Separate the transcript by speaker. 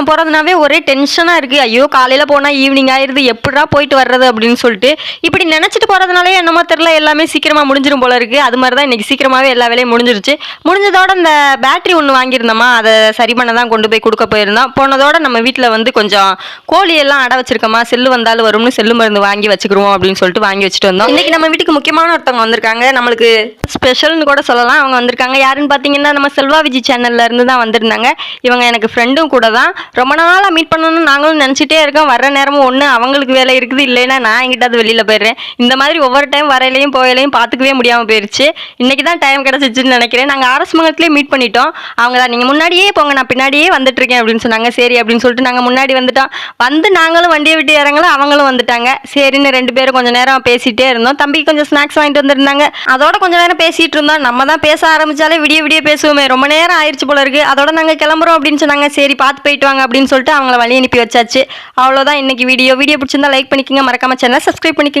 Speaker 1: சத்திரப்பட்டினம் போகிறதுனாவே ஒரே டென்ஷனாக இருக்குது ஐயோ காலையில் போனால் ஈவினிங் ஆயிடுது எப்படிடா போயிட்டு வர்றது அப்படின்னு சொல்லிட்டு. இப்படி நினச்சிட்டு போகிறதுனாலே என்னமோ தெரில எல்லாமே சீக்கிரமாக முடிஞ்சிடும் போல இருக்குது அது மாதிரி தான் இன்றைக்கி சீக்கிரமாகவே எல்லா வேலையும் முடிஞ்சிருச்சு. முடிஞ்சதோட இந்த பேட்டரி ஒன்று வாங்கியிருந்தோமா அதை சரி பண்ண தான் கொண்டு போய் கொடுக்க போயிருந்தோம். போனதோட நம்ம வீட்டில் வந்து கொஞ்சம் கோழி எல்லாம் அடை வச்சிருக்கோமா செல்லு வந்தாலும் வரும்னு செல்லு மருந்து வாங்கி வச்சுக்கிருவோம் அப்படின்னு சொல்லிட்டு வாங்கி வச்சுட்டு வந்தோம். இன்றைக்கி நம்ம வீட்டுக்கு முக்கியமான ஒருத்தவங்க வந்திருக்காங்க. நம்மளுக்கு ஸ்பெஷல்னு கூட சொல்லலாம். அவங்க வந்திருக்காங்க. யாருன்னு பார்த்தீங்கன்னா நம்ம செல்வா விஜி சேனல்ல இருந்து தான் வந்திருந்தாங்க. இவங்க எனக்கு ஃப்ரெண்டும் கூட தான். ரொம்ப நாளாக மீட் பண்ணணும்னு நாங்களும் நினச்சிட்டே இருக்கோம். வர நேரமும் ஒன்று அவங்களுக்கு வேலை இருக்குது இல்லைன்னா நான் எங்கிட்டாவது வெளியில் போயிடுறேன். இந்த மாதிரி ஒவ்வொரு டைம் வரையிலையும் போயிலையும் பார்த்துக்கவே முடியாமல் போயிடுச்சு இன்றைக்கி தான் டைம் கிடச்சிச்சுன்னு நினைக்கிறேன். நாங்கள் ஆர்எஸ் மீட் பண்ணிட்டோம். அவங்க தான் நீங்கள் முன்னாடியே போங்க நான் பின்னாடியே வந்துட்டுருக்கேன் அப்படின்னு சொன்னாங்க. சரி அப்படின்னு சொல்லிட்டு நாங்கள் முன்னாடி வந்துட்டோம். வந்து நாங்களும் வண்டியை விட்டு இறங்கலாம் அவங்களும் வந்துட்டாங்க. சரின்னு ரெண்டு பேரும் கொஞ்சம் நேரம் பேசிகிட்டே இருந்தோம். தம்பிக்கு கொஞ்சம் ஸ்நாக்ஸ் வாங்கிட்டு வந்திருந்தாங்க. அதோட கொஞ்ச நேரம் பேசிகிட்டு இருந்தோம். நம்ம தான் பேச ஆரம்பித்தாலே விடிய விடிய பேசுவோமே. ரொம்ப நேரம் ஆயிடுச்சு போல இருக்குது அதோட நாங்கள் கிளம்புறோம் அப்படின்னு சொன்னாங்க. சரி பார்த்து போயிட்டு வாங்க அப்படின்னு சொல்லிட்டு அவங்கள வழி அனுப்பி வச்சாச்சு. அவ்வளோதான் இன்னைக்கு வீடியோ வீடியோ பிடிச்சிருந்தா லைக் பண்ணிக்கோங்க. மறக்காம சேனல் சப்ஸ்கிரைப் பண்ணிக்கோங்க.